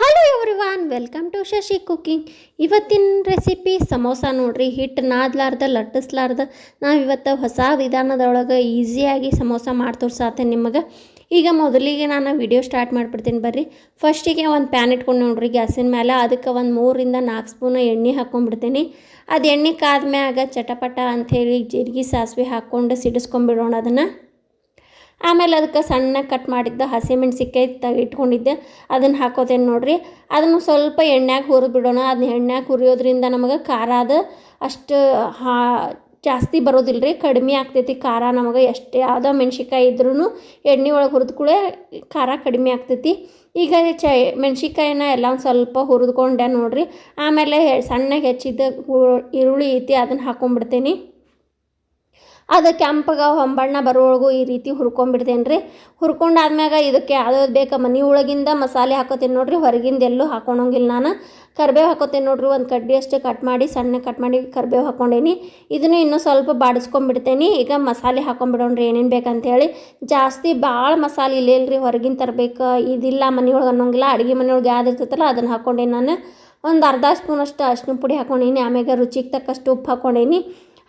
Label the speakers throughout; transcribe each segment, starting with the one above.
Speaker 1: Hello everyone welcome to Shashi cooking ಇವತ್ತಿನ recipe samosa ನೋಡ್ರಿ ಹಿಟ್ಟು ನಾದ್ಲಾರ್ದ, ಲಟ್ಟಿಸ್ಲಾರ್ದ. ನಾವು ಇವತ್ತು ಹೊಸ ವಿಧಾನದೊಳಗೆ ಈಸಿಯಾಗಿ ಸಮೋಸ ಮಾಡಿ ತೋರ್ಸಾತೇನೆ ನಿಮಗೆ. ಈಗ ಮೊದಲಿಗೆ ನಾನು ವಿಡಿಯೋ ಸ್ಟಾರ್ಟ್ ಮಾಡಿಬಿಡ್ತೀನಿ ಬರ್ರಿ. ಫಸ್ಟಿಗೆ ಒಂದು ಪ್ಯಾನ್ ಇಟ್ಕೊಂಡು ನೋಡ್ರಿ, ಗ್ಯಾಸಿನ ಮೇಲೆ ಅದಕ್ಕೆ ಒಂದು ಮೂರಿಂದ ನಾಲ್ಕು ಸ್ಪೂನ್ ಎಣ್ಣೆ ಹಾಕ್ಕೊಂಡ್ಬಿಡ್ತೀನಿ ಅದು ಎಣ್ಣೆ ಕಾದ್ಮ್ಯಾಗ ಚಟಪಟ ಅಂಥೇಳಿ ಜೀರಿಗೆ, ಸಾಸಿವೆ ಹಾಕ್ಕೊಂಡು ಸಿಡಿಸ್ಕೊಂಡ್ಬಿಡೋಣ ಅದನ್ನು. ಆಮೇಲೆ ಅದಕ್ಕೆ ಸಣ್ಣ ಕಟ್ ಮಾಡಿದ್ದ ಹಸಿಮೆಣ್ಸಿಕಾಯಿ ತ ಇಟ್ಕೊಂಡಿದ್ದೆ. ಅದನ್ನು ಹಾಕೋತೇನೆ ನೋಡಿರಿ. ಅದನ್ನು ಸ್ವಲ್ಪ ಎಣ್ಣೆಗೆ ಹುರಿದು ಬಿಡೋಣ. ಅದನ್ನ ಎಣ್ಣೆಗೆ ಹುರಿಯೋದ್ರಿಂದ ನಮಗೆ ಖಾರ ಅದು ಅಷ್ಟು, ಹಾ, ಜಾಸ್ತಿ ಬರೋದಿಲ್ಲ ರೀ ಕಡಿಮೆ ಆಗ್ತೈತಿ ಖಾರ ನಮಗೆ. ಎಷ್ಟು ಯಾವುದೋ ಮೆಣ್ಸಿಕಾಯಿ ಇದ್ರೂ ಎಣ್ಣೆ ಒಳಗೆ ಹುರಿದ ಕೂಡ ಖಾರ ಕಡಿಮೆ ಆಗ್ತೈತಿ. ಈಗ ಚ ಮೆಣ್ಸಿಕಾಯಿನ ಎಲ್ಲ ಒಂದು ಸ್ವಲ್ಪ ಹುರಿದುಕೊಂಡೆ ನೋಡಿರಿ. ಆಮೇಲೆ ಸಣ್ಣಗೆ ಹೆಚ್ಚಿದ್ದ ಈರುಳ್ಳಿ ಐತಿ, ಅದನ್ನು ಹಾಕೊಂಡ್ಬಿಡ್ತೀನಿ ಅದು ಕೆಂಪಗೆ ಹೊಂಬಣ್ಣ ಬರೋವರೆಗೂ ಈ ರೀತಿ ಹುರ್ಕೊಂಡ್ಬಿಡ್ತೇನೆ ರೀ ಹುರ್ಕೊಂಡಾದ್ಮ್ಯಾಗ ಇದಕ್ಕೆ ಯಾವ್ದು ಬೇಕು? ಮನೆ ಒಳಗಿಂದ ಮಸಾಲೆ ಹಾಕೋತೀನಿ ನೋಡ್ರಿ, ಹೊರಗಿಂದ ಎಲ್ಲೂ ಹಾಕೊಳಂಗಿಲ್ಲ ನಾನು. ಕರ್ಬೇವು ಹಾಕೋತೀನಿ ನೋಡ್ರಿ, ಒಂದು ಕಡ್ಡಿ ಅಷ್ಟೇ ಕಟ್ ಮಾಡಿ, ಸಣ್ಣ ಕಟ್ ಮಾಡಿ ಕರ್ಬೇವು ಹಾಕ್ಕೊಂಡೇನಿ ಇದನ್ನು ಇನ್ನೂ ಸ್ವಲ್ಪ ಬಾಡಿಸ್ಕೊಂಡ್ಬಿಡ್ತೇನೆ ಈಗ ಮಸಾಲೆ ಹಾಕೊಂಡ್ಬಿಡೋಣ್ರಿ ಏನೇನು ಬೇಕಂತೇಳಿ. ಜಾಸ್ತಿ ಭಾಳ ಮಸಾಲೆ ಇಲ್ಲ ರೀ ಹೊರಗಿನ ತರಬೇಕು. ಇದಿಲ್ಲ ಮನೆಯೊಳಗೆ ಅನ್ನೋಂಗಿಲ್ಲ, ಅಡುಗೆ ಮನೆಯೊಳಗೆ ಯಾವ್ದು ಇರ್ತೈತಲ್ಲ ಅದನ್ನು ಹಾಕ್ಕೊಂಡೇನಿ ನಾನು. ಒಂದು ಅರ್ಧ ಸ್ಪೂನಷ್ಟು ಅಷ್ಟು ಪುಡಿ ಹಾಕ್ಕೊಂಡೀನಿ ಆಮ್ಯಾಗ ರುಚಿಗೆ ತಕ್ಕಷ್ಟು ಉಪ್ಪು ಹಾಕ್ಕೊಂಡೇನಿ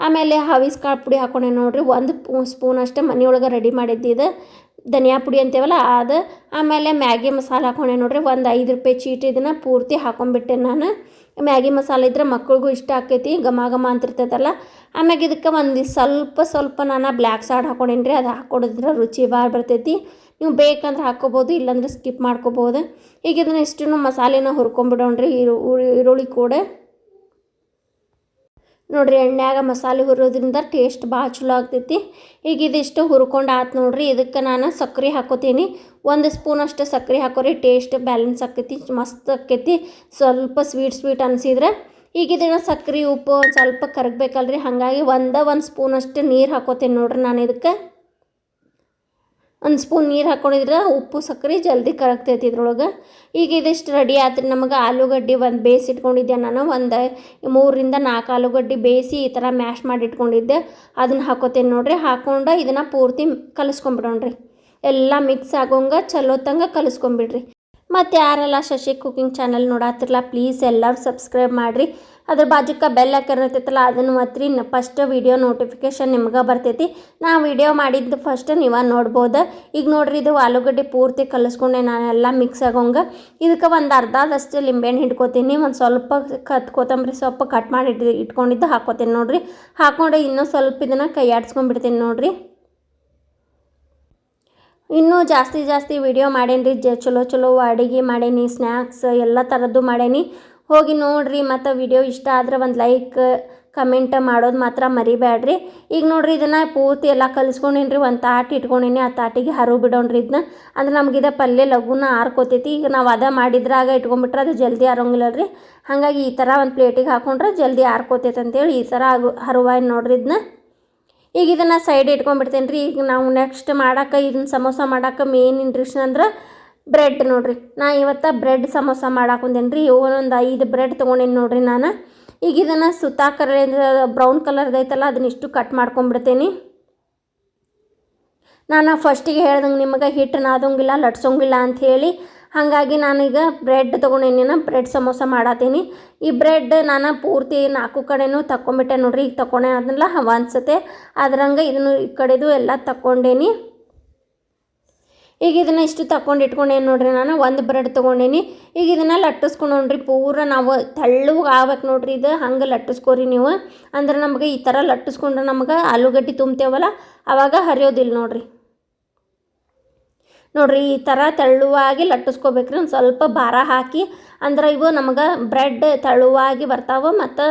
Speaker 1: ಆಮೇಲೆ ಹವಿಸ್ ಕಾಳು ಪುಡಿ ಹಾಕೊಂಡೆ ನೋಡಿರಿ, ಒಂದು ಸ್ಪೂನ್ ಅಷ್ಟೇ ಮನೆಯೊಳಗೆ ರೆಡಿ ಮಾಡಿದ್ದಿದ್ದು ಧನಿಯಾ ಪುಡಿ ಅಂತೇವಲ್ಲ, ಅದು. ಆಮೇಲೆ ಮ್ಯಾಗಿ ಮಸಾಲೆ ಹಾಕೊಂಡೆ ನೋಡ್ರಿ, ಒಂದು ಐದು ರೂಪಾಯಿ ಚೀಟಿ ಇದನ್ನು ಪೂರ್ತಿ ಹಾಕೊಂಡ್ಬಿಟ್ಟೆ ನಾನು. ಮ್ಯಾಗಿ ಮಸಾಲೆ ಇದ್ರೆ ಮಕ್ಳಿಗೂ ಇಷ್ಟ ಆಕೈತಿ, ಘಮ ಘಮ ಅಂತಿರ್ತೈತಲ್ಲ. ಆಮ್ಯಾಗ ಇದಕ್ಕೆ ಒಂದು ಸ್ವಲ್ಪ ಸ್ವಲ್ಪ ನಾನು ಬ್ಲ್ಯಾಕ್ ಸಾಲ್ಟ್ ಹಾಕೊಂಡೇನಿ ರೀ ಅದು ಹಾಕೊಡಿದ್ರೆ ರುಚಿ ಭಾಳ ಬರ್ತೈತಿ. ನೀವು ಬೇಕಂದ್ರೆ ಹಾಕ್ಕೋಬೋದು ಇಲ್ಲಾಂದ್ರೆ ಸ್ಕಿಪ್ ಮಾಡ್ಕೋಬೋದು. ಈಗ ಇದನ್ನ ಇಷ್ಟನ್ನು ಮಸಾಲೆನ ಹುರ್ಕೊಂಬಿಡೋಣ್ರಿ, ಈರು ಈರುಳ್ಳಿ ಕೂಡ. ನೋಡ್ರಿ, ಎಣ್ಣೆಯಾಗ ಮಸಾಲೆ ಹುರಿಯೋದ್ರಿಂದ ಟೇಸ್ಟ್ ಭಾಳ ಚಲೋ ಆಗ್ತೈತಿ. ಈಗ ಇದಿಷ್ಟು ಹುರ್ಕೊಂಡು ಆತು ನೋಡ್ರಿ, ಇದಕ್ಕೆ ನಾನು ಸಕ್ಕರೆ ಹಾಕೋತೀನಿ. ಒಂದು ಸ್ಪೂನ್ ಅಷ್ಟು ಸಕ್ಕರೆ ಹಾಕೋರಿ ಟೇಸ್ಟ್ ಬ್ಯಾಲೆನ್ಸ್ ಆಕೈತಿ, ಮಸ್ತ್ ಆಕೈತಿ. ಸ್ವಲ್ಪ ಸ್ವೀಟ್ ಸ್ವೀಟ್ ಅನಿಸಿದ್ರೆ. ಈಗ ಇದನ್ನು ಸಕ್ಕರೆ ಉಪ್ಪು ಒಂದು ಸ್ವಲ್ಪ ಕರಗಬೇಕಲ್ರಿ, ಹಾಗಾಗಿ ಒಂದು ಒಂದು ಸ್ಪೂನ್ ಅಷ್ಟು ನೀರು ಹಾಕೋತೀನಿ ನೋಡ್ರಿ ನಾನು ಇದಕ್ಕೆ. ಒಂದು ಸ್ಪೂನ್ ನೀರು ಹಾಕ್ಕೊಂಡಿದ್ರೆ ಉಪ್ಪು, ಸಕ್ಕರೆ ಜಲ್ದಿ ಕರಗ್ತೈತಿ ಇದ್ರೊಳಗೆ. ಈಗ ಇದಿಷ್ಟು ರೆಡಿ ಆತ್ರಿ. ನಮಗೆ ಆಲೂಗಡ್ಡೆ ಒಂದು ಬೇಯಿಸಿ ಇಟ್ಕೊಂಡಿದ್ದೆ ನಾನು. ಒಂದು ಮೂರರಿಂದ ನಾಲ್ಕು ಆಲೂಗಡ್ಡೆ ಬೇಯಿಸಿ ಈ ಥರ ಮ್ಯಾಶ್ ಮಾಡಿ ಇಟ್ಕೊಂಡಿದ್ದೆ. ಅದನ್ನು ಹಾಕೋತೇನೆ ನೋಡಿರಿ. ಹಾಕೊಂಡು ಇದನ್ನು ಪೂರ್ತಿ ಕಲಿಸ್ಕೊಂಬಿಡೋಣ್ರಿ. ಎಲ್ಲ ಮಿಕ್ಸ್ ಆಗೋಂಗೆ ಚಲೋತ್ತಂಗೆ ಕಲಿಸ್ಕೊಂಬಿಡ್ರಿ. ಮತ್ತು ಯಾರೆಲ್ಲ ಶಶಿ ಕುಕಿಂಗ್ ಚಾನಲ್ ನೋಡತ್ತಿರಲ್ಲ ಪ್ಲೀಸ್ ಎಲ್ಲರೂ ಸಬ್ಸ್ಕ್ರೈಬ್ ಮಾಡಿರಿ. ಅದ್ರ ಬಾಜುಕ ಬೆಲ್ ಹಾಕಿರ್ತೈತಲ್ಲ ಅದನ್ನು ಒತ್ತಿರಿ ಫಸ್ಟ್ ವಿಡಿಯೋ ನೋಟಿಫಿಕೇಶನ್ ನಿಮ್ಗೆ ಬರ್ತೈತಿ. ನಾ ವಿಡಿಯೋ ಮಾಡಿದ್ದು ಫಸ್ಟ್ ನೀವು ನೋಡ್ಬೋದು. ಈಗ ನೋಡ್ರಿ, ಇದು ಆಲೂಗಡ್ಡೆ ಪೂರ್ತಿ ಕಲಿಸ್ಕೊಂಡೆ ನಾನೆಲ್ಲ ಮಿಕ್ಸ್ ಆಗೋಂಗೆ. ಇದಕ್ಕೆ ಒಂದು ಅರ್ಧದಷ್ಟು ಲಿಂಬೆಹಣ್ಣು ಹಿಡ್ಕೋತೀನಿ. ಒಂದು ಸ್ವಲ್ಪ ಕತ್ ಕೊತ್ತಂಬರಿ ಸೊಪ್ಪು ಕಟ್ ಮಾಡಿ ಇಟ್ಕೊಂಡಿದ್ದು ಹಾಕೋತೀನಿ ನೋಡ್ರಿ. ಹಾಕ್ಕೊಂಡು ಇನ್ನೂ ಸ್ವಲ್ಪ ಇದನ್ನು ಕೈ ಆಡ್ಸ್ಕೊಂಡ್ಬಿಡ್ತೀನಿ ನೋಡ್ರಿ. ಇನ್ನೂ ಜಾಸ್ತಿ ಜಾಸ್ತಿ ವಿಡಿಯೋ ಮಾಡೇನಿ ಜ ಚಲೋ ಚಲೋ ಅಡುಗೆ ಮಾಡೇನಿ ಸ್ನ್ಯಾಕ್ಸ್ ಎಲ್ಲ ಥರದ್ದು ಮಾಡೇನಿ. ಹೋಗಿ ನೋಡಿರಿ, ಮತ್ತು ವಿಡಿಯೋ ಇಷ್ಟ ಆದ್ರೆ ಒಂದು ಲೈಕ್ ಕಮೆಂಟ್ ಮಾಡೋದು ಮಾತ್ರ ಮರಿಬೇಡ್ರಿ ಈಗ ನೋಡ್ರಿ, ಇದನ್ನು ಪೂರ್ತಿ ಎಲ್ಲ ಕಲಿಸ್ಕೊಂಡಿನಿ ರೀ ಒಂದು ತಾಟಿ ಇಟ್ಕೊಂಡಿನಿ, ಆ ತಾಟಿಗೆ ಹರು ಬಿಡೋಣ್ರಿ ಇದನ್ನ ಅಂದ್ರೆ ನಮಗಿದೆ ಪಲ್ಯ ಲಘುನ ಆರ್ಕೋತೈತಿ. ಈಗ ನಾವು ಅದ ಮಾಡಿದ್ರಾಗ ಇಟ್ಕೊಂಡ್ಬಿಟ್ರೆ ಅದು ಜಲ್ದಿ ಆರೋಂಗಿಲ್ಲ ರೀ ಹಾಗಾಗಿ ಈ ಥರ ಒಂದು ಪ್ಲೇಟಿಗೆ ಹಾಕೊಂಡ್ರೆ ಜಲ್ದಿ ಆರ್ಕೋತೈತೆ ಅಂತೇಳಿ ಈ ಥರ ಆಗು ಹರುವಾಯ್ ನೋಡ್ರಿ ಇದನ್ನ ಈಗ ಇದನ್ನು ಸೈಡ್ ಇಟ್ಕೊಂಡ್ಬಿಡ್ತೇನೆ ರೀ ಈಗ ನಾವು ನೆಕ್ಸ್ಟ್ ಮಾಡಕ್ಕೆ ಇದನ್ನ ಸಮೋಸ ಮಾಡಕ್ಕೆ ಮೇನ್ ಇಂಟ್ರೆಸ್ಟ್ ಅಂದ್ರೆ ಬ್ರೆಡ್ ನೋಡಿರಿ. ನಾ ಇವತ್ತು ಬ್ರೆಡ್ ಸಮೋಸ ಮಾಡಕ್ಕೆ ಬಂದೇನಿ ರೀ ಒಂದೊಂದು ಐದು ಬ್ರೆಡ್ ತೊಗೊಂಡೇನಿ ನೋಡಿರಿ ನಾನು. ಈಗ ಇದನ್ನು ಸುತ್ತಾಕರ ಬ್ರೌನ್ ಕಲರ್ದು ಐತಲ್ಲ, ಅದನ್ನ ಇಷ್ಟು ಕಟ್ ಮಾಡ್ಕೊಂಡ್ಬಿಡ್ತೇನೆ. ನಾನು ಫಸ್ಟಿಗೆ ಹೇಳ್ದಂಗೆ ನಿಮಗೆ ಹಿಟ್ಟು ನಾದೋಂಗಿಲ್ಲ, ಲಟ್ಸೋಂಗಿಲ್ಲ ಅಂಥೇಳಿ ಹಾಗಾಗಿ ನಾನೀಗ ಬ್ರೆಡ್ ತೊಗೊಂಡೇನಿ ಬ್ರೆಡ್ ಸಮೋಸ ಮಾಡತ್ತೀನಿ ಈ ಬ್ರೆಡ್ ನಾನು ಪೂರ್ತಿ ನಾಲ್ಕು ಕಡೆನೂ ತಕ್ಕೊಂಬಿಟ್ಟೆ ನೋಡ್ರಿ, ಈಗ ತಗೊಂಡೆ ಅದನ್ನೆಲ್ಲ ಅನ್ಸುತ್ತೆ ಅದ್ರಂಗೆ ಇದನ್ನು ಈ ಕಡೆದು ಎಲ್ಲ ತಕ್ಕೊಂಡೇನಿ. ಈಗ ಇದನ್ನು ಇಷ್ಟು ತಕೊಂಡು ಇಟ್ಕೊಂಡೇನು ನೋಡ್ರಿ ನಾನು, ಒಂದು ಬ್ರೆಡ್ ತೊಗೊಂಡೇನಿ. ಈಗ ಇದನ್ನು ಲಟ್ಟಿಸ್ಕೊಂಡ್ರಿ ಪೂರ ನಾವು ತೆಳ್ಳಗೆ ಆಗ್ಬೇಕು ನೋಡ್ರಿ ಇದು, ಹಂಗೆ ಲಟ್ಟಿಸ್ಕೋರಿ ನೀವು. ಅಂದ್ರೆ ನಮಗೆ ಈ ಥರ ಲಟ್ಟಿಸ್ಕೊಂಡ್ರೆ ನಮಗೆ ಆಲೂಗಡ್ಡೆ ತುಂಬ್ತೇವಲ್ಲ ಆವಾಗ ಹರಿಯೋದಿಲ್ಲ ನೋಡ್ರಿ. ನೋಡ್ರಿ, ಈ ಥರ ತೆಳುವಾಗಿ ಲಟ್ಟಿಸ್ಕೋಬೇಕ್ರಿ. ಒಂದು ಸ್ವಲ್ಪ ಭಾರ ಹಾಕಿ, ಅಂದ್ರೆ ಇವು ನಮಗೆ ಬ್ರೆಡ್ ತೆಳುವಾಗಿ ಬರ್ತಾವೆ, ಮತ್ತು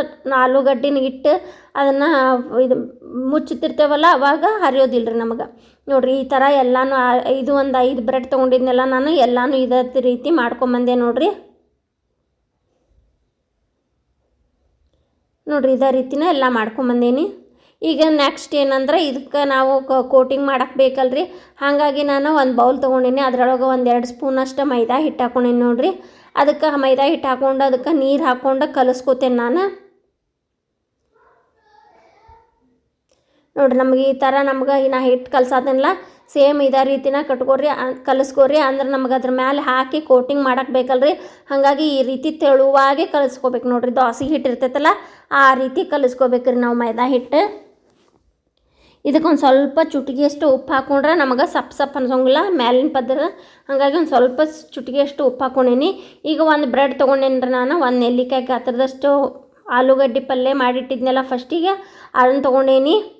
Speaker 1: ಆಲೂಗಡ್ಡಿನ ಇಟ್ಟು ಅದನ್ನು ಇದು ಮುಚ್ಚುತ್ತಿರ್ತೇವಲ್ಲ ಅವಾಗ ಹರಿಯೋದಿಲ್ಲ ರೀ ನಮಗೆ. ನೋಡಿರಿ, ಈ ಥರ ಎಲ್ಲನೂ ಇದು ಒಂದು ಐದು ಬ್ರೆಡ್ ತೊಗೊಂಡಿದ್ನೆಲ್ಲ ನಾನು, ಎಲ್ಲನೂ ಇದೇ ರೀತಿ ಮಾಡ್ಕೊಂಬಂದೆ ನೋಡಿರಿ. ನೋಡಿರಿ, ಇದೇ ರೀತಿನ ಎಲ್ಲ ಮಾಡ್ಕೊಂಬಂದೇನಿ. ಈಗ ನೆಕ್ಸ್ಟ್ ಏನಂದ್ರೆ ಇದಕ್ಕೆ ನಾವು ಕೋಟಿಂಗ್ ಮಾಡಕ್ಕೆ ಬೇಕಲ್ರಿ. ಹಾಗಾಗಿ ನಾನು ಒಂದು ಬೌಲ್ ತೊಗೊಂಡಿನಿ. ಅದರೊಳಗೆ ಒಂದು ಎರಡು ಸ್ಪೂನ್ ಅಷ್ಟು ಮೈದಾ ಹಿಟ್ಟು ಹಾಕೊಂಡಿನಿ ನೋಡಿರಿ. ಅದಕ್ಕೆ ಮೈದಾ ಹಿಟ್ಟು ಹಾಕ್ಕೊಂಡು ಅದಕ್ಕೆ ನೀರು ಹಾಕ್ಕೊಂಡು ಕಲಿಸ್ಕೋತೇನೆ ನಾನು. ನೋಡಿರಿ ನಮಗೆ ಈ ಥರ ನಮ್ಗೆ ನಾ ಹಿಟ್ಟು ಕಲ್ಸಾತೇನಲ್ಲ ಸೇಮ್ ಇದೇ ರೀತಿನ ಕಟ್ಕೊರಿ ಕಲಿಸ್ಕೊರಿ ಅಂದ್ರೆ ನಮ್ಗೆ ಅದ್ರ ಮೇಲೆ ಹಾಕಿ ಕೋಟಿಂಗ್ ಮಾಡಕ್ಕೆ ಬೇಕಲ್ರಿ. ಹಾಗಾಗಿ ಈ ರೀತಿ ತೆಳುವಾಗೆ ಕಲಿಸ್ಕೋಬೇಕು ನೋಡ್ರಿ. ದೋಸೆ ಹಿಟ್ಟು ಇರ್ತೈತಲ್ಲ, ಆ ರೀತಿ ಕಲಿಸ್ಕೋಬೇಕ್ರಿ ನಾವು ಮೈದಾ ಹಿಟ್ಟು. ಇದಕ್ಕೊಂದು ಸ್ವಲ್ಪ ಚುಟ್ಕಿಯಷ್ಟು ಉಪ್ಪು ಹಾಕೊಂಡ್ರೆ ನಮಗೆ ಸಪ್ ಸಪ್ ಅನ್ಸೋಂಗಿಲ್ಲ ಮೇಲಿನ ಪದರ. ಹಾಗಾಗಿ ಒಂದು ಸ್ವಲ್ಪ ಚುಟ್ಕಿಯಷ್ಟು ಉಪ್ಪು ಹಾಕೊಂಡೇನಿ. ಈಗ ಒಂದು ಬ್ರೆಡ್ ತೊಗೊಂಡೇನ್ರಿ ನಾನು, ಒಂದು ನೆಲ್ಲಿಕಾಯಿ ಗಾತ್ರದಷ್ಟು ಆಲೂಗಡ್ಡೆ ಪಲ್ಯ ಮಾಡಿಟ್ಟಿದ್ನೆಲ್ಲ ಫಸ್ಟಿಗೆ ಅದನ್ನು ತೊಗೊಂಡೇನಿ.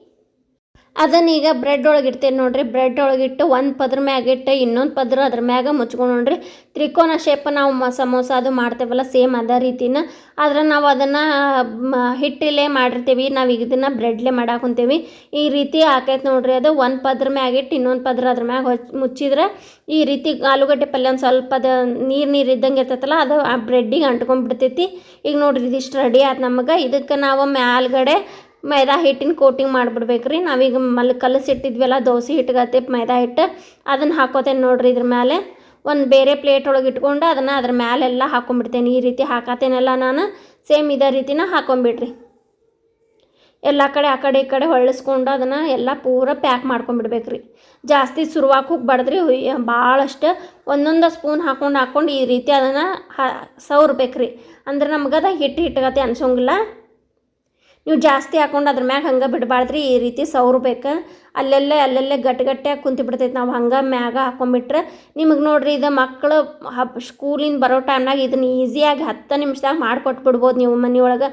Speaker 1: ಅದನ್ನ ಈಗ ಬ್ರೆಡ್ ಒಳಗೆ ಇಡ್ತೇನೆ ನೋಡ್ರಿ. ಬ್ರೆಡ್ ಒಳಗಿಟ್ಟು ಒಂದು ಪದ್ರ ಮ್ಯಾಗ ಇಟ್ಟು ಇನ್ನೊಂದು ಪದ್ರ ಅದ್ರ ಮ್ಯಾಗ ಮುಚ್ಕೊಂಡು ನೋಡ್ರಿ. ತ್ರಿಕೋನ ಶೇಪ್ ನಾವು ಸಮೋಸ ಅದು ಮಾಡ್ತೇವಲ್ಲ ಸೇಮ್ ಅದೇ ರೀತಿನ. ಆದ್ರೆ ನಾವು ಅದನ್ನು ಹಿಟ್ಟಿಲ್ಲೇ ಮಾಡಿರ್ತೀವಿ. ನಾವು ಈಗ ಇದನ್ನು ಬ್ರೆಡ್ಲೇ ಮಾಡಾಕೊಂತೀವಿ ಈ ರೀತಿ ಆಕೈತೆ ನೋಡ್ರಿ ಅದು. ಒಂದು ಪದ್ರ ಮ್ಯಾಗ ಇಟ್ಟು ಇನ್ನೊಂದು ಪದ್ರ ಅದ್ರ ಮ್ಯಾಗ ಮುಚ್ಚಿದ್ರೆ ಈ ರೀತಿ ಆಲೂಗಡ್ಡೆ ಪಲ್ಯ ಒಂದು ಸ್ವಲ್ಪ ಅದು ನೀರು ನೀರು ಇದ್ದಂಗೆ ಇರ್ತೈತಲ್ಲ, ಅದು ಆ ಬ್ರೆಡ್ಡಿಗೆ ಅಂಟ್ಕೊಂಡ್ಬಿಡ್ತೈತಿ. ಈಗ ನೋಡ್ರಿ, ಇದಿಷ್ಟು ರೆಡಿ ಆಯ್ತು ನಮಗೆ. ಇದಕ್ಕೆ ನಾವು ಮ್ಯಾಲ್ಗಡೆ ಮೈದಾ ಹಿಟ್ಟಿನ ಕೋಟಿಂಗ್ ಮಾಡಿಬಿಡ್ಬೇಕು ರೀ ನಾವೀಗ ಮಲ್ ಕಲಸಿಟ್ಟಿದ್ವಲ್ಲ ದೋಸೆ ಹಿಟ್ಟಿಗತ್ತೆ ಮೈದಾ ಹಿಟ್ಟು, ಅದನ್ನು ಹಾಕೋತೇನೆ ನೋಡ್ರಿ ಇದ್ರ ಮೇಲೆ ಒಂದು ಬೇರೆ ಪ್ಲೇಟ್ ಒಳಗೆ ಇಟ್ಕೊಂಡು ಅದನ್ನು ಅದ್ರ ಮ್ಯಾಲೆಲ್ಲ ಹಾಕೊಂಡ್ಬಿಡ್ತೇನೆ ಈ ರೀತಿ ಹಾಕತ್ತೇನೆಲ್ಲ ನಾನು. ಸೇಮ್ ಇದೇ ರೀತಿನ ಹಾಕೊಂಬಿಡ್ರಿ. ಎಲ್ಲ ಕಡೆ ಆ ಕಡೆ ಈ ಕಡೆ ಹೊಳ್ಳಿಸ್ಕೊಂಡು ಅದನ್ನು ಎಲ್ಲ ಪೂರ ಪ್ಯಾಕ್ ಮಾಡ್ಕೊಂಬಿಡ್ಬೇಕು ರೀ ಜಾಸ್ತಿ ಸುರುವಾಕ್ ಹೋಗ್ಬಾರ್ದ್ರಿ. ಭಾಳಷ್ಟು ಒಂದೊಂದು ಸ್ಪೂನ್ ಹಾಕೊಂಡು ಹಾಕ್ಕೊಂಡು ಈ ರೀತಿ ಅದನ್ನು ಹ ಸವ್ರ್ಬೇಕು ರೀ ಅಂದ್ರೆ ನಮ್ಗೆ ಹಿಟ್ಟು ಹಿಟ್ಟಗತ್ತೆ ಅನ್ಸೋಂಗಿಲ್ಲ. ನೀವು ಜಾಸ್ತಿ ಹಾಕೊಂಡು ಅದ್ರ ಮ್ಯಾಗ ಹಂಗೆ ಬಿಡಬಾರ್ದ್ರಿ, ಈ ರೀತಿ ಸವ್ರ್ಬೇಕು. ಅಲ್ಲೆಲ್ಲೇ ಅಲ್ಲೆಲ್ಲೇ ಗಟ್ಟಿ ಗಟ್ಟಿಯಾಗಿ ಕುಂತು ಬಿಡ್ತೈತೆ ನಾವು ಹಂಗೆ ಮ್ಯಾಗ ಹಾಕೊಂಬಿಟ್ರೆ ನಿಮಗೆ ನೋಡ್ರಿ ಇದು ಮಕ್ಕಳು ಹಬ್ ಸ್ಕೂಲಿಂದ ಬರೋ ಟೈಮ್ನಾಗ ಇದನ್ನ ಈಸಿಯಾಗಿ ಹತ್ತು ನಿಮಿಷದಾಗ ಮಾಡಿಕೊಟ್ಬಿಡ್ಬೋದು ನೀವು ಮನೆಯೊಳಗೆ.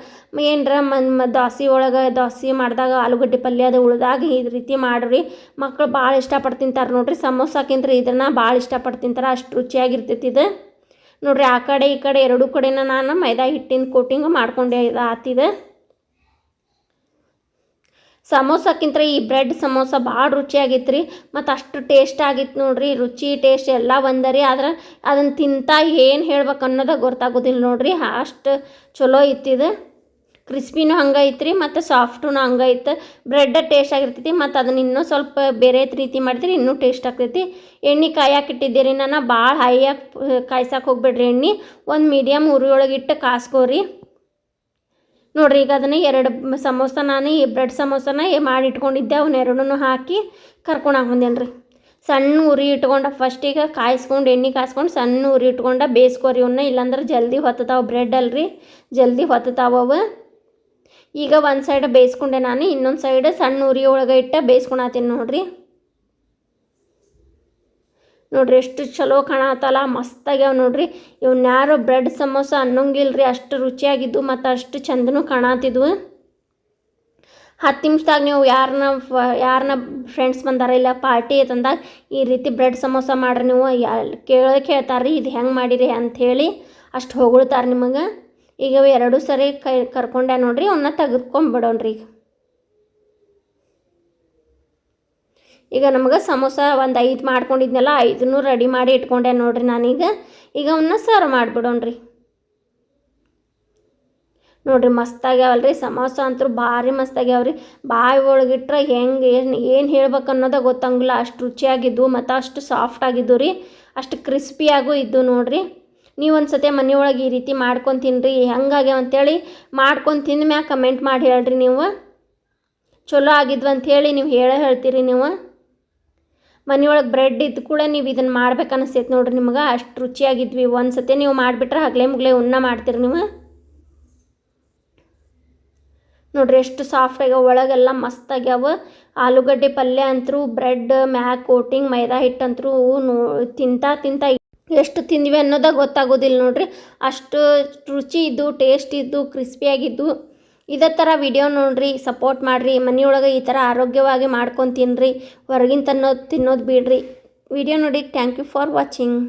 Speaker 1: ಏನರ ಮನ್ ದೋಸೆ ಒಳಗೆ ದೋಸೆ ಮಾಡಿದಾಗ ಆಲೂಗಡ್ಡೆ ಪಲ್ಯ ಅದು ಉಳ್ದಾಗ ಈ ರೀತಿ ಮಾಡಿರಿ. ಮಕ್ಕಳು ಭಾಳ ಇಷ್ಟಪಟ್ಟು ತಿಂತಾರೆ ನೋಡ್ರಿ. ಇದನ್ನ ಇದನ್ನು ಭಾಳ ಇಷ್ಟಪಟ್ಟು ತಿಂತಾರೆ. ಅಷ್ಟು ರುಚಿಯಾಗಿರ್ತೈತಿ ಇದು. ನೋಡ್ರಿ, ಆ ಕಡೆ ಈ ಕಡೆ ಎರಡೂ ಕಡೆನ ನಾನು ಮೈದಾ ಹಿಟ್ಟಿನ ಕೋಟಿಂಗ್ ಮಾಡ್ಕೊಂಡೆ ಇದು. ಆತಿದೆ ಸಮೋಸಕ್ಕಿಂತ ಈ ಬ್ರೆಡ್ ಸಮೋಸ ಭಾಳ ರುಚಿಯಾಗಿತ್ತು ರೀ ಮತ್ತು ಅಷ್ಟು ಟೇಸ್ಟ್ ಆಗಿತ್ತು ನೋಡ್ರಿ, ರುಚಿ ಟೇಸ್ಟ್ ಎಲ್ಲ ಒಂದರಿ ಆದ್ರೆ ಅದನ್ನು ತಿಂತಾ ಏನು ಹೇಳ್ಬೇಕು ಅನ್ನೋದು ಗೊತ್ತಾಗೋದಿಲ್ಲ ನೋಡ್ರಿ. ಅಷ್ಟು ಚಲೋ ಇತ್ತಿದು ಕ್ರಿಸ್ಪಿನೂ ಹಂಗೆ ಐತ್ರಿ, ಮತ್ತು ಸಾಫ್ಟೂ ಹಂಗೆ ಐತೆ. ಬ್ರೆಡ್ ಟೇಸ್ಟ್ ಆಗಿರ್ತೈತಿ, ಮತ್ತು ಅದನ್ನ ಇನ್ನೂ ಸ್ವಲ್ಪ ಬೇರೆ ರೀತಿ ಮಾಡಿದ್ರೆ ಇನ್ನೂ ಟೇಸ್ಟ್ ಆಗ್ತೈತಿ. ಎಣ್ಣೆ ಕಾಯಕ್ಕೆ ಇಟ್ಟಿದ್ದೀರಿ, ನಾನು ಭಾಳ ಹೈಯಾಗಿ ಕಾಯ್ಸಕ್ಕೆ ಹೋಗ್ಬೇಡ್ರಿ ಎಣ್ಣೆ. ಒಂದು ಮೀಡಿಯಮ್ ಉರಿಯೊಳಗೆ ಇಟ್ಟು ಕಾಸ್ಕೋರಿ. ನೋಡ್ರಿ, ಈಗ ಅದನ್ನು ಎರಡು ಸಮೋಸ ನಾನು ಈ ಬ್ರೆಡ್ ಸಮೋಸನ ಮಾಡಿ ಇಟ್ಕೊಂಡಿದ್ದೆ ಅವನ್ನ ಎರಡೂ ಹಾಕಿ ಕರ್ಕೊಂಡು ಬಂದೇನು ರೀ ಸಣ್ಣ ಉರಿ ಇಟ್ಕೊಂಡ ಫಸ್ಟಿಗೆ ಕಾಯಿಸ್ಕೊಂಡು, ಎಣ್ಣೆ ಕಾಯಿಸ್ಕೊಂಡು ಸಣ್ಣ ಉರಿ ಇಟ್ಕೊಂಡ ಬೇಯಿಸ್ಕೋರಿ ಇವನ್ನ ಇಲ್ಲಾಂದ್ರೆ ಜಲ್ದಿ ಹೊತ್ತತಾವ ಬ್ರೆಡ್ ಅಲ್ರಿ, ಜಲ್ದಿ ಹೊತ್ತತಾವ ಈಗ ಒಂದು ಸೈಡ್ ಬೇಯಿಸ್ಕೊಂಡೆ ನಾನು, ಇನ್ನೊಂದು ಸೈಡ್ ಸಣ್ಣ ಉರಿ ಒಳಗೆ ಇಟ್ಟು ಬೇಯಿಸ್ಕೊಳತ್ತೀನಿ ನೋಡ್ರಿ. ನೋಡ್ರಿ ಎಷ್ಟು ಚಲೋ ಕಾಣತ್ತಲ್ಲ ಮಸ್ತಾಗ್ಯಾವ ನೋಡ್ರಿ. ಇವನ್ನ ಯಾರು ಬ್ರೆಡ್ ಸಮೋಸ ಅನ್ನೋಂಗಿಲ್ರಿ, ಅಷ್ಟು ರುಚಿಯಾಗಿದ್ದು ಮತ್ತು ಅಷ್ಟು ಚಂದನೂ ಕಾಣತ್ತಿದ್ವು. ಹತ್ತು ನಿಮಿಷದಾಗ ನೀವು ಯಾರನ್ನ ಫ ಯಾರನ್ನ ಫ್ರೆಂಡ್ಸ್ ಬಂದಾರ ಇಲ್ಲ ಪಾರ್ಟಿ ಐತಂದಾಗ ಈ ರೀತಿ ಬ್ರೆಡ್ ಸಮೋಸ ಮಾಡ್ರಿ ನೀವು. ಕೇಳೋಕೆ ಹೇಳ್ತಾರೆ ಇದು ಹೆಂಗೆ ಮಾಡಿರಿ ಅಂಥೇಳಿ ಅಷ್ಟು ಹೊಗಳ್ತಾರೆ ನಿಮಗೆ. ಈಗ ಎರಡು ಸರಿ ಕೈ ಕರ್ಕೊಂಡೆ ನೋಡ್ರಿ ಅವನ್ನ ತೆಗೆದ್ಕೊಂಬಿಡೋಣ್ರಿ ಈಗ. ಈಗ ನಮಗೆ ಸಮೋಸ ಒಂದು ಐದು ಮಾಡ್ಕೊಂಡಿದ್ನಲ್ಲ ಐದನ್ನೂ ರೆಡಿ ಮಾಡಿ ಇಟ್ಕೊಂಡೆ ನೋಡ್ರಿ ನಾನೀಗ. ಈಗ ಅವನ್ನ ಸರ್ವ್ ಮಾಡಿಬಿಡೋಣ್ರಿ. ನೋಡ್ರಿ ಮಸ್ತಾಗ್ಯಾವಲ್ರಿ ಸಮೋಸ ಅಂತೂ ಭಾರಿ ಮಸ್ತಾಗ್ಯಾವ್ರಿ ಬಾಯಿ ಒಳಗಿಟ್ರೆ ಹೆಂಗೆ ಏನು ಏನು ಹೇಳ್ಬೇಕು ಅನ್ನೋದೇ ಗೊತ್ತಂಗಿಲ್ಲ. ಅಷ್ಟು ರುಚಿಯಾಗಿದ್ದು ಮತ್ತು ಅಷ್ಟು ಸಾಫ್ಟ್ ಆಗಿದ್ದು ರೀ. ಅಷ್ಟು ಕ್ರಿಸ್ಪಿಯಾಗೂ ಇದ್ದು ನೋಡ್ರಿ. ನೀವು ಒಂದು ಸತಿ ಮನೆಯೊಳಗೆ ಈ ರೀತಿ ಮಾಡ್ಕೊಂಡು ತಿನ್ನಿರಿ ಹೆಂಗಾಗ್ಯಾವ ಅಂತೇಳಿ ಮಾಡ್ಕೊಂಡು ತಿಂದ ಮ್ಯಾಗ ಕಮೆಂಟ್ ಮಾಡಿ ಹೇಳ್ರಿ ನೀವು. ಚಲೋ ಆಗಿದ್ವು ಅಂಥೇಳಿ ನೀವು ಹೇಳೇ ಹೇಳ್ತೀರಿ ನೀವು. ಮನೆಯೊಳಗೆ ಬ್ರೆಡ್ ಇದ್ದ ಕೂಡ ನೀವು ಇದನ್ನು ಮಾಡ್ಬೇಕು ಅನಿಸ್ತೈತೆ ನೋಡ್ರಿ ನಿಮ್ಗೆ. ಅಷ್ಟು ರುಚಿಯಾಗಿದ್ವಿ. ಒಂದು ಸತಿ ನೀವು ಮಾಡಿಬಿಟ್ರೆ ಹಗಲೇ ಮುಗಲೇ ಉನ್ನ ಮಾಡ್ತೀರಿ ನೀವು. ನೋಡ್ರಿ ಎಷ್ಟು ಸಾಫ್ಟ್ ಒಳಗೆಲ್ಲ ಮಸ್ತ್ ಆಗ್ಯಾವ. ಆಲೂಗಡ್ಡೆ ಪಲ್ಯ ಅಂತರೂ ಬ್ರೆಡ್ ಮ್ಯಾಕ್ ಕೋಟಿಂಗ್ ಮೈದಾ ಹಿಟ್ಟಂತರೂ ನೋ ತಿಂತಾ ತಿಂತಾ ಎಷ್ಟು ತಿಂದ್ವಿ ಅನ್ನೋದೇ ಗೊತ್ತಾಗೋದಿಲ್ಲ ನೋಡ್ರಿ. ಅಷ್ಟು ರುಚಿ ಇದ್ದು ಟೇಸ್ಟ್ ಇದ್ದು ಕ್ರಿಸ್ಪಿಯಾಗಿದ್ದು ಇದೇ ಥರ ವಿಡಿಯೋ ನೋಡ್ರಿ ಸಪೋರ್ಟ್ ಮಾಡಿರಿ, ಮನೆಯೊಳಗೆ ಈ ಥರ ಆರೋಗ್ಯವಾಗಿ ಮಾಡ್ಕೊಂಡು ತಿನ್ನಿರಿ ಹೊರಗಿನ ತನ್ನೋದು ತಿನ್ನೋದು ಬಿಡ್ರಿ. ವಿಡಿಯೋ ನೋಡಿ ಥ್ಯಾಂಕ್ ಯು ಫಾರ್ ವಾಚಿಂಗ್